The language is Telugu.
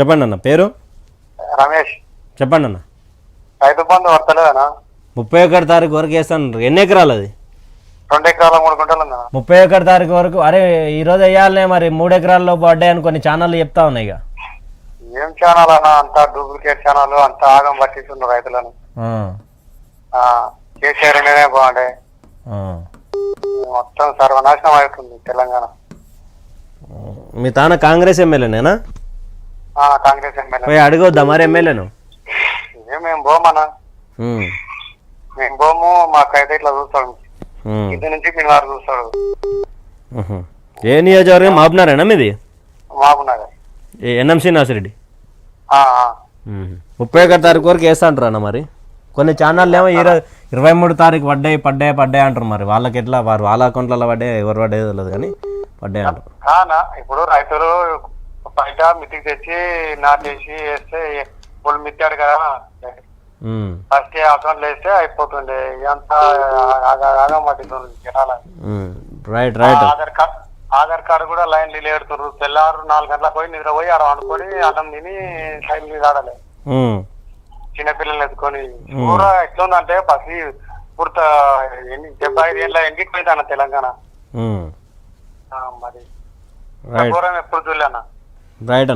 చెప్పండి అన్న పేరు? రమేష్. చెప్పండి అన్న. రైతు బంధు పడతలేదనా ముప్పై ఒకటి తారీఖు వరకు వేస్తాను. ఎన్ని ఎకరాలు అది? రెండు ఎకరాల మూడు గుంటలు ఉందా ముప్పై ఒకటి తారీఖు వరకు అరే ఈరోజు వేయాలనే మరి మూడు ఎకరాల్లో పడ్డాయని కొన్ని ఛానళ్ళు చెప్తా ఉన్నాయి ఇక. ఏం ఛానల్ అన్న? అంతా డూప్లికేట్ ఛానల్ అంతా ఆగం పట్టిస్తున్నారు రైతులను. కేసీఆర్ ఉండేనే బాగుండే. మొత్తం సర్వనాశనం అవుతుంది తెలంగాణ. మీ తాన కాంగ్రెస్ ఎమ్మెల్యేనేనా? కాంగ్రెస్ ఎమ్మెల్యే. పోయి అడగొద్దా మరి ఎమ్మెల్యేను? ఏం మేము పోమన్నా మేము పోము మాకైతే ఇట్లా చూస్తాడు. ఇంటి నుంచి మీ వారు చూస్తాడు. ఏ నియోజకవర్గం? మాపునారేనా మీది? మాకున్నది ఏ ఎన్ఎం శ్రీనివాసరెడ్డి? ఆ, ఆ. ఉహు. ముప్పై ఒకటి తారీఖు వరకు వేస్తా అంటారు అన్న మరి. కొన్ని ఛానళ్ళు ఏమో ఇరవై ఇరవై మూడు తారీఖు పడ్డాయి పడ్డాయి పడ్డాయి అంటారు మరి. వాళ్ళకి ఎట్లా వారు వాళ్ళ అకౌంట్లలో పడ్డాయి? ఎవరు పడ్డాయో తెలియదు కానీ పడ్డాయి అంటారు ఇప్పుడు రైతులు బయట మిట్టికి తెచ్చి నాటేసి వేస్తే ఫుల్ మిత్తాడు కదా. ఫస్ట్ అకౌంట్లో వేస్తే అయిపోతుండే. ఇదంతా ఆగం పట్టింది జనాల. ఉమ్. Right right. Aadhaar card Aadhaar card కూడా లైన్ నిలబెడుతున్నారు తెల్లారు నాలుగు గంటలకు పోయి నిద్ర పోయి ఆడ అనుకొని అన్నం తిని లైన్ మీద ఆడలే. ఉమ్, చిన్నపిల్లల్ని ఎత్తుకొని. ఊర ఎట్లుందంటే పసి పూర్త ఎన్ని డెబ్బై ఐదు ఏళ్ళ ఎండిపోయింది అన్న తెలంగాణ మరి. ఘోరం ఎప్పుడు చూడలేనా రైట్ అన్న